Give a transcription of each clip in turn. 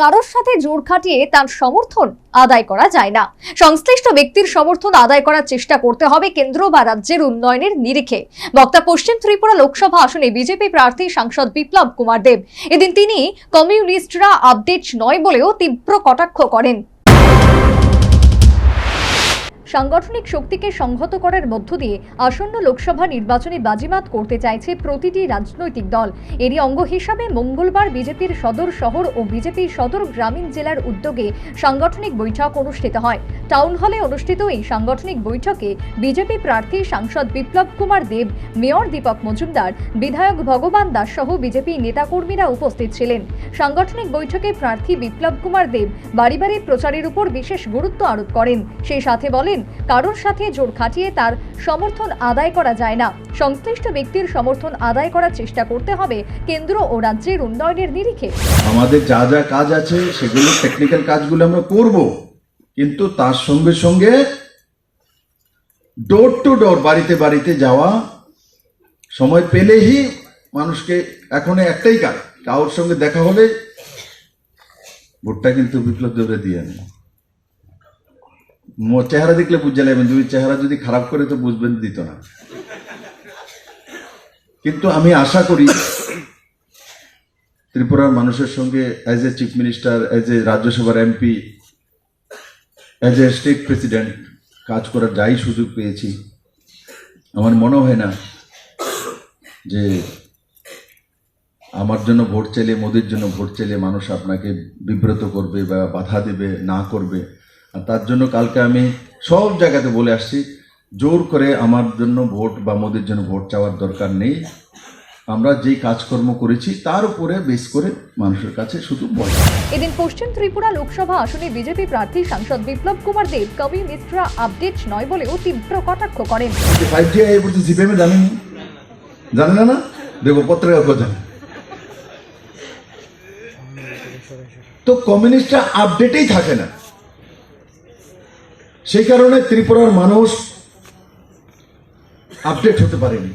কারোর সাথে জোর খাটিয়ে তার সমর্থন আদায় করা যায় না। সংশ্লিষ্ট ব্যক্তির সমর্থন আদায় করার চেষ্টা করতে হবে কেন্দ্র বা রাজ্যের উন্নয়নের নিরিখে। বক্তা পশ্চিম ত্রিপুরা লোকসভা আসনে বিজেপি প্রার্থী সাংসদ বিপ্লব কুমার দেব। এদিন তিনি কমিউনিস্টরা আপডেট নয় বলেও তীব্র কটাক্ষ করেন। সাংগঠনিক শক্তিকে সংহত করার মধ্য দিয়ে আসন্ন লোকসভা নির্বাচনে বাজিমাত করতে চাইছে প্রতিটি রাজনৈতিক দল। এরই অঙ্গ হিসাবে মঙ্গলবার বিজেপির সদর শহর ও বিজেপির সদর গ্রামীণ জেলার উদ্যোগে সাংগঠনিক বৈঠক অনুষ্ঠিত হয়। টাউন হলে অনুষ্ঠিত এই সাংগঠনিক বৈঠকে বিজেপি প্রার্থী সাংসদ বিপ্লব কুমার দেব, মেয়র দীপক মজুমদার, বিধায়ক ভগবান দাস সহ বিজেপি নেতাকর্মীরা উপস্থিত ছিলেন। সাংগঠনিক বৈঠকে প্রার্থী বিপ্লব কুমার দেব বাড়ি বাড়ি প্রচারের উপর বিশেষ গুরুত্ব আরোপ করেন। সেই সাথে বলেন কারোর সাথে জোর খাটিয়ে তার সমর্থন আদায় করা যায় না। সংশ্লিষ্ট ব্যক্তির সমর্থন আদায় করার চেষ্টা করতে হবে কেন্দ্র ও রাজ্যের উন্নয়নের নিরিখে। আমাদের যা যা কাজ আছে, সেগুলো টেকনিক্যাল কাজগুলো আমরা করব। কিন্তু তার সঙ্গে সঙ্গে ডোর টু ডোর বাড়িতে বাড়িতে যাওয়া সময় পেলেই মানুষকে এখন একটাই কাজ, কারোর সঙ্গে দেখা হলে ভোটটা কিন্তু বিপ্লব দেবরে দিয়ে মো- চেহারা দেখলে বুঝে নেবেন তুমি চেহারা যদি খারাপ করে, তো বুঝবেন দিত না। কিন্তু আমি আশা করি ত্রিপুরার মানুষের সঙ্গে as a chief minister as a রাজ্যসভার MP as a state president কাজ করার যাই সুযোগ পেয়েছি। আমার মনে হয় না যে আমার জন্য ভোট চাইলে, মোদির জন্য ভোট চাইলে মানুষ আপনাকে বিব্রত করবে বা বাধা দেবে, না করবে। তার জন্য কালকে আমি সব জায়গাতে বলে আসছি জোর করে আমার জন্য ভোট বা মোদির জন্য ভোট চাওয়ার দরকার নেই। আমরা যেই কাজকর্ম করেছি তার উপরে বেশ করে মানুষের কাছে শুধু বলা। এদিন পশ্চিম ত্রিপুরা লোকসভা আসনে বিজেপি প্রার্থী সাংসদ বিপ্লব কুমার দেব কমিউনিস্টরা আপডেট নয় বলেও তীব্র কটাক্ষ করেন। ফাইভ জি জিপিএমে জানেনি? জানে না না? দেখো পত্রিকা খোঁজেন তো কমিউনিস্টরা আপডেটেই থাকে না। সেই কারণে ত্রিপুরার মানুষ আপডেট হতে পারেনি।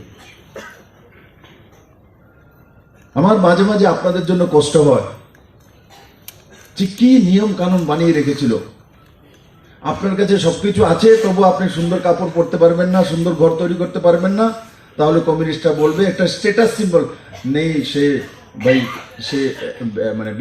আমার মাঝে মাঝে আপনাদের জন্য কষ্ট হয় যে কি নিয়ম কানুন বানিয়ে রেখেছিল। আপনার কাছে সবকিছু আছে, তবু আপনি সুন্দর কাপড় পরতে পারবেন না, সুন্দর ঘর তৈরি করতে পারবেন না। তাহলে কমিউনিস্টরা বলবে, একটা স্টেটাস সিম্বল নেই সে মানে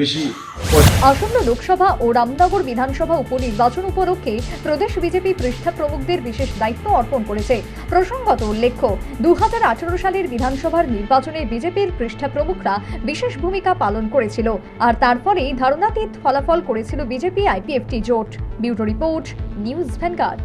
আসন্ন লোকসভা ও রামনগর বিধানসভা উপনির্বাচন উপলক্ষে প্রদেশ বিজেপি পৃষ্ঠা প্রমুখদের বিশেষ দায়িত্ব অর্পণ করেছে। প্রসঙ্গত উল্লেখ্য দু হাজার আঠারো সালের বিধানসভার নির্বাচনে বিজেপির পৃষ্ঠা প্রমুখরা বিশেষ ভূমিকা পালন করেছিল। আর তারপরেই ধারণাতীত ফলাফল করেছিল বিজেপি আইপিএফটি জোট। Bureau report, News Vanguard.